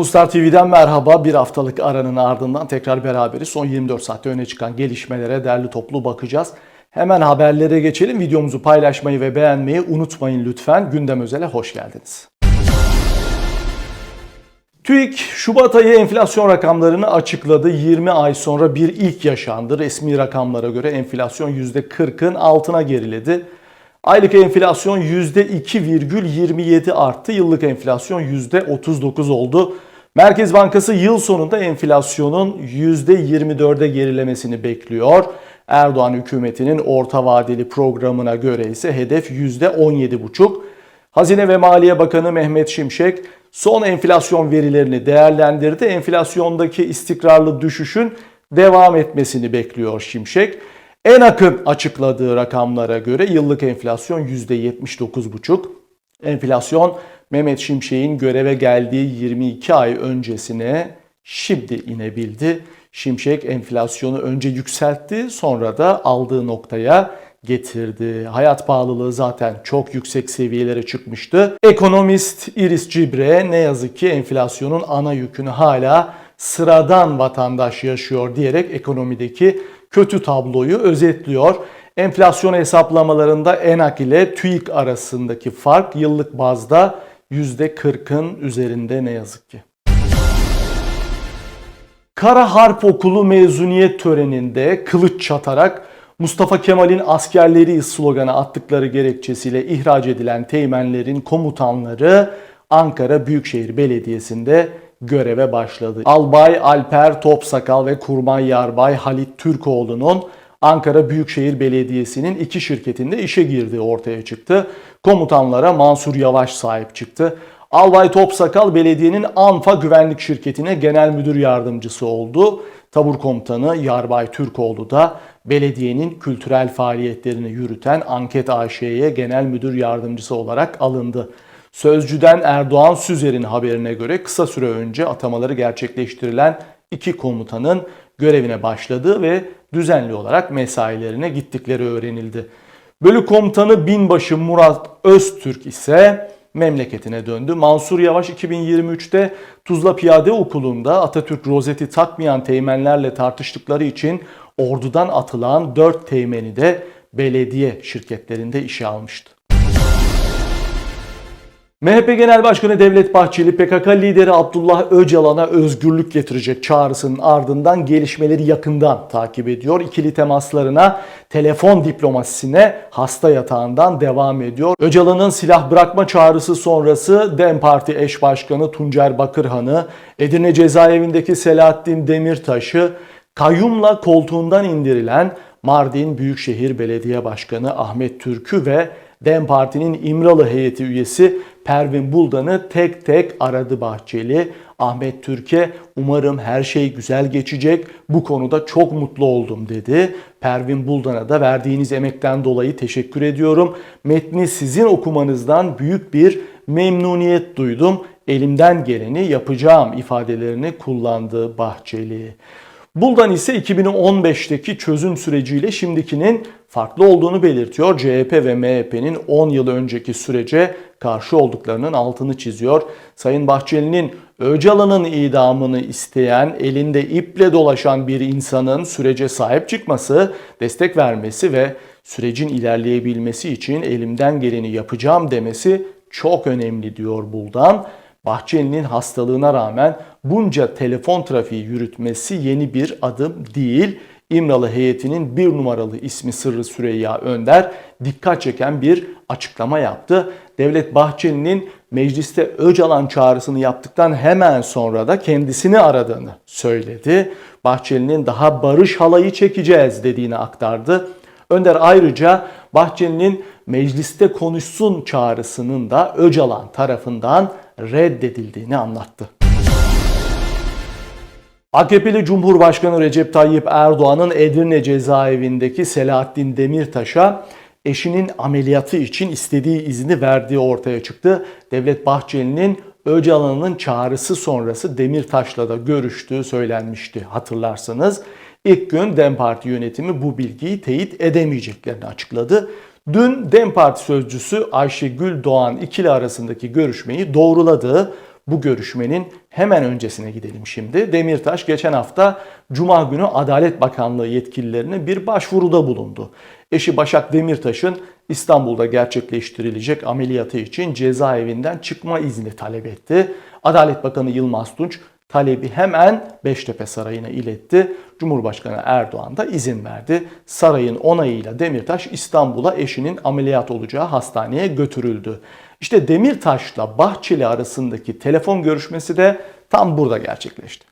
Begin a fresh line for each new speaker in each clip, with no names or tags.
Mustar TV'den merhaba. Bir haftalık aranın ardından tekrar beraberiz. Son 24 saatte öne çıkan gelişmelere derli toplu bakacağız. Hemen haberlere geçelim. Videomuzu paylaşmayı ve beğenmeyi unutmayın lütfen. Gündem Özel'e hoş geldiniz. TÜİK Şubat ayı enflasyon rakamlarını açıkladı. 20 ay sonra bir ilk yaşandı. Resmi rakamlara göre enflasyon %40'ın altına geriledi. Aylık enflasyon %2,27 arttı. Yıllık enflasyon %39 oldu. Merkez Bankası yıl sonunda enflasyonun %24'e gerilemesini bekliyor. Erdoğan hükümetinin orta vadeli programına göre ise hedef %17,5. Hazine ve Maliye Bakanı Mehmet Şimşek son enflasyon verilerini değerlendirdi. Enflasyondaki istikrarlı düşüşün devam etmesini bekliyor Şimşek. En akın açıkladığı rakamlara göre yıllık enflasyon %79,5. Enflasyon Mehmet Şimşek'in göreve geldiği 22 ay öncesine şimdi inebildi. Şimşek enflasyonu önce yükseltti sonra da aldığı noktaya getirdi. Hayat pahalılığı zaten çok yüksek seviyelere çıkmıştı. Ekonomist Iris Cibre ne yazık ki enflasyonun ana yükünü hala sıradan vatandaş yaşıyor diyerek ekonomideki kötü tabloyu özetliyor. Enflasyon hesaplamalarında ENAK ile TÜİK arasındaki fark yıllık bazda %40'ın üzerinde ne yazık ki. Kara Harp Okulu mezuniyet töreninde kılıç çatarak Mustafa Kemal'in askerleri sloganı attıkları gerekçesiyle ihraç edilen teğmenlerin komutanları Ankara Büyükşehir Belediyesi'nde göreve başladı. Albay Alper Topsakal ve Kurmay Yarbay Halit Türkoğlu'nun Ankara Büyükşehir Belediyesi'nin iki şirketinde işe girdiği ortaya çıktı. Komutanlara Mansur Yavaş sahip çıktı. Albay Topsakal belediyenin ANFA güvenlik şirketine genel müdür yardımcısı oldu. Tabur komutanı Yarbay Türkoğlu da belediyenin kültürel faaliyetlerini yürüten Anket AŞ'ye genel müdür yardımcısı olarak alındı. Sözcüden Erdoğan Süzer'in haberine göre kısa süre önce atamaları gerçekleştirilen iki komutanın görevine başladığı ve düzenli olarak mesailerine gittikleri öğrenildi. Bölük komutanı Binbaşı Murat Öztürk ise memleketine döndü. Mansur Yavaş 2023'te Tuzla Piyade Okulu'nda Atatürk rozeti takmayan teğmenlerle tartıştıkları için ordudan atılan 4 teğmeni de belediye şirketlerinde işe almıştı. MHP Genel Başkanı Devlet Bahçeli PKK lideri Abdullah Öcalan'a özgürlük getirecek çağrısının ardından gelişmeleri yakından takip ediyor. İkili temaslarına, telefon diplomasisine hasta yatağından devam ediyor. Öcalan'ın silah bırakma çağrısı sonrası DEM Parti eş başkanı Tuncer Bakırhan'ı, Edirne cezaevindeki Selahattin Demirtaş'ı, kayyumla koltuğundan indirilen Mardin Büyükşehir Belediye Başkanı Ahmet Türk'ü ve DEM Parti'nin İmralı heyeti üyesi Pervin Buldan'ı tek tek aradı Bahçeli. Ahmet Türk'e umarım her şey güzel geçecek. Bu konuda çok mutlu oldum dedi. Pervin Buldan'a da verdiğiniz emekten dolayı teşekkür ediyorum. Metni sizin okumanızdan büyük bir memnuniyet duydum. Elimden geleni yapacağım ifadelerini kullandı Bahçeli. Buldan ise 2015'teki çözüm süreciyle şimdikinin farklı olduğunu belirtiyor. CHP ve MHP'nin 10 yıl önceki sürece karşı olduklarının altını çiziyor. Sayın Bahçeli'nin Öcalan'ın idamını isteyen, elinde iple dolaşan bir insanın sürece sahip çıkması, destek vermesi ve sürecin ilerleyebilmesi için elimden geleni yapacağım demesi çok önemli diyor Buldan. Bahçeli'nin hastalığına rağmen bunca telefon trafiği yürütmesi yeni bir adım değil. İmralı heyetinin bir numaralı ismi Sırrı Süreyya Önder dikkat çeken bir açıklama yaptı. Devlet Bahçeli'nin mecliste Öcalan çağrısını yaptıktan hemen sonra da kendisini aradığını söyledi. Bahçeli'nin daha barış halayı çekeceğiz dediğini aktardı. Önder ayrıca Bahçeli'nin mecliste konuşsun çağrısının da Öcalan tarafından reddedildiğini anlattı. AKP'li Cumhurbaşkanı Recep Tayyip Erdoğan'ın Edirne cezaevindeki Selahattin Demirtaş'a eşinin ameliyatı için istediği izni verdiği ortaya çıktı. Devlet Bahçeli'nin Öcalan'ın çağrısı sonrası Demirtaş'la da görüştüğü söylenmişti hatırlarsanız. İlk gün DEM Parti yönetimi bu bilgiyi teyit edemeyeceklerini açıkladı. Dün DEM Parti sözcüsü Ayşegül Doğan ikili arasındaki görüşmeyi doğruladı. Bu görüşmenin hemen öncesine gidelim şimdi. Demirtaş geçen hafta Cuma günü Adalet Bakanlığı yetkililerine bir başvuruda bulundu. Eşi Başak Demirtaş'ın İstanbul'da gerçekleştirilecek ameliyatı için cezaevinden çıkma izni talep etti. Adalet Bakanı Yılmaz Tunç talebi hemen Beştepe Sarayı'na iletti. Cumhurbaşkanı Erdoğan da izin verdi. Sarayın onayıyla Demirtaş İstanbul'a eşinin ameliyat olacağı hastaneye götürüldü. İşte Demirtaş'la Bahçeli arasındaki telefon görüşmesi de tam burada gerçekleşti.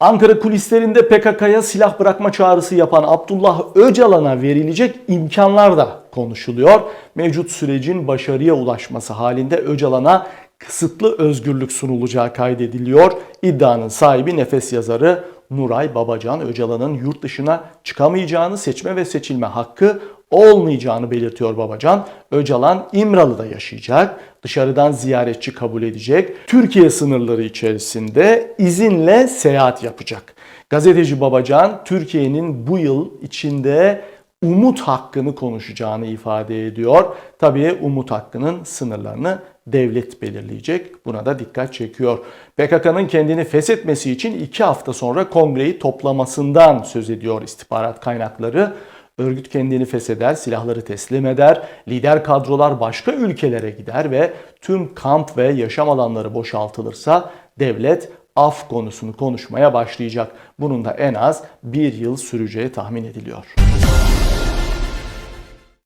Ankara kulislerinde PKK'ya silah bırakma çağrısı yapan Abdullah Öcalan'a verilecek imkanlar da konuşuluyor. Mevcut sürecin başarıya ulaşması halinde Öcalan'a kısıtlı özgürlük sunulacağı kaydediliyor. İddianın sahibi nefes yazarı Nuray Babacan Öcalan'ın yurt dışına çıkamayacağını, seçme ve seçilme hakkı olmayacağını belirtiyor Babacan. Öcalan İmralı'da yaşayacak, dışarıdan ziyaretçi kabul edecek, Türkiye sınırları içerisinde izinle seyahat yapacak. Gazeteci Babacan Türkiye'nin bu yıl içinde umut hakkını konuşacağını ifade ediyor. Tabii umut hakkının sınırlarını devlet belirleyecek. Buna da dikkat çekiyor. PKK'nın kendini feshetmesi için iki hafta sonra kongreyi toplamasından söz ediyor istihbarat kaynakları. Örgüt kendini fesheder, silahları teslim eder, lider kadrolar başka ülkelere gider ve tüm kamp ve yaşam alanları boşaltılırsa devlet af konusunu konuşmaya başlayacak. Bunun da en az bir yıl süreceği tahmin ediliyor.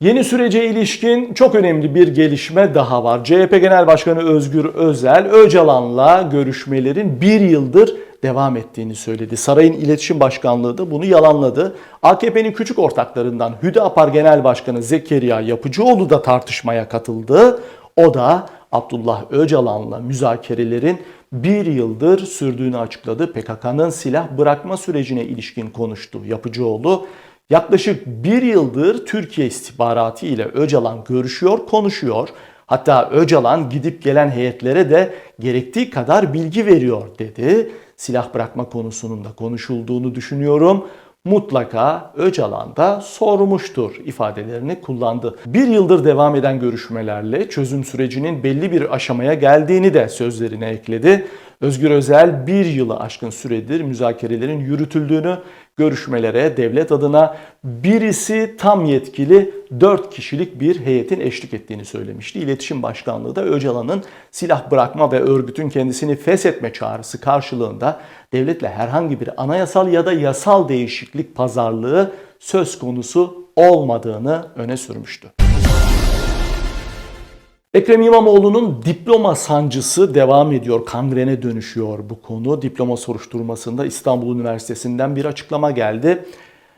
Yeni sürece ilişkin çok önemli bir gelişme daha var. CHP Genel Başkanı Özgür Özel, Öcalan'la görüşmelerin bir yıldır devam ettiğini söyledi. Sarayın İletişim Başkanlığı da bunu yalanladı. AKP'nin küçük ortaklarından Hüdapar Genel Başkanı Zekeriya Yapıcıoğlu da tartışmaya katıldı. O da Abdullah Öcalan'la müzakerelerin bir yıldır sürdüğünü açıkladı. PKK'nın silah bırakma sürecine ilişkin konuştu Yapıcıoğlu. Yaklaşık bir yıldır Türkiye istihbaratı ile Öcalan görüşüyor, konuşuyor. Hatta Öcalan gidip gelen heyetlere de gerektiği kadar bilgi veriyor dedi. Silah bırakma konusunun da konuşulduğunu düşünüyorum. Mutlaka Öcalan da sormuştur ifadelerini kullandı. Bir yıldır devam eden görüşmelerle çözüm sürecinin belli bir aşamaya geldiğini de sözlerine ekledi. Özgür Özel bir yılı aşkın süredir müzakerelerin yürütüldüğünü, görüşmelere devlet adına birisi tam yetkili 4 kişilik bir heyetin eşlik ettiğini söylemişti. İletişim Başkanlığı da Öcalan'ın silah bırakma ve örgütün kendisini feshetme çağrısı karşılığında devletle herhangi bir anayasal ya da yasal değişiklik pazarlığı söz konusu olmadığını öne sürmüştü. Ekrem İmamoğlu'nun diploma sancısı devam ediyor. Kangrene dönüşüyor bu konu. Diploma soruşturmasında İstanbul Üniversitesi'nden bir açıklama geldi.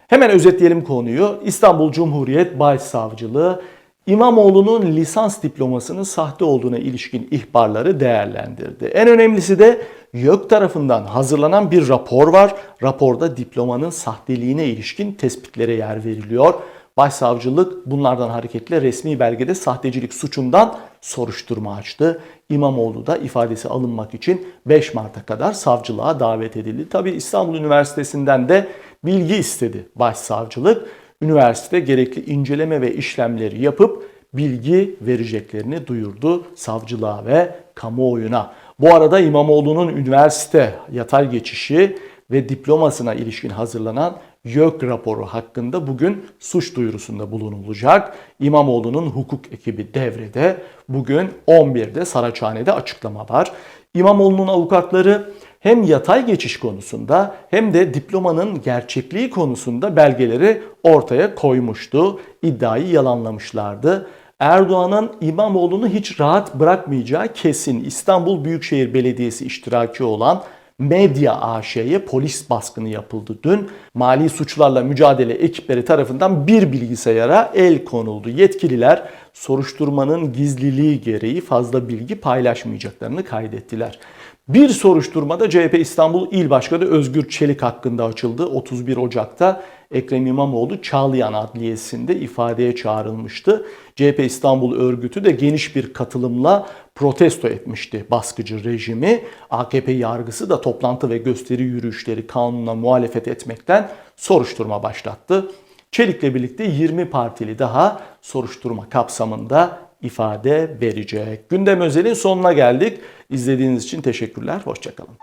Hemen özetleyelim konuyu. İstanbul Cumhuriyet Başsavcılığı İmamoğlu'nun lisans diplomasının sahte olduğuna ilişkin ihbarları değerlendirdi. En önemlisi de YÖK tarafından hazırlanan bir rapor var. Raporda diplomanın sahteliğine ilişkin tespitlere yer veriliyor. Başsavcılık bunlardan hareketle resmi belgede sahtecilik suçundan soruşturma açtı. İmamoğlu da ifadesi alınmak için 5 Mart'a kadar savcılığa davet edildi. Tabi İstanbul Üniversitesi'nden de bilgi istedi başsavcılık. Üniversite gerekli inceleme ve işlemleri yapıp bilgi vereceklerini duyurdu savcılığa ve kamuoyuna. Bu arada İmamoğlu'nun üniversite yatay geçişi ve diplomasına ilişkin hazırlanan YÖK raporu hakkında bugün suç duyurusunda bulunulacak. İmamoğlu'nun hukuk ekibi devrede. Bugün 11'de Saraçhane'de açıklama var. İmamoğlu'nun avukatları hem yatay geçiş konusunda hem de diplomanın gerçekliği konusunda belgeleri ortaya koymuştu. İddiayı yalanlamışlardı. Erdoğan'ın İmamoğlu'nu hiç rahat bırakmayacağı kesin İstanbul Büyükşehir Belediyesi iştiraki olan Medya AŞ'ye polis baskını yapıldı dün. Mali suçlarla mücadele ekipleri tarafından bir bilgisayara el konuldu. Yetkililer soruşturmanın gizliliği gereği fazla bilgi paylaşmayacaklarını kaydettiler. Bir soruşturmada CHP İstanbul İl Başkanı Özgür Çelik hakkında açıldı. 31 Ocak'ta Ekrem İmamoğlu Çağlayan Adliyesi'nde ifadeye çağrılmıştı. CHP İstanbul örgütü de geniş bir katılımla protesto etmişti baskıcı rejimi. AKP yargısı da toplantı ve gösteri yürüyüşleri kanuna muhalefet etmekten soruşturma başlattı. Çelik'le birlikte 20 partili daha soruşturma kapsamında ifade verecek. Gündem özelin sonuna geldik. İzlediğiniz için teşekkürler. Hoşçakalın.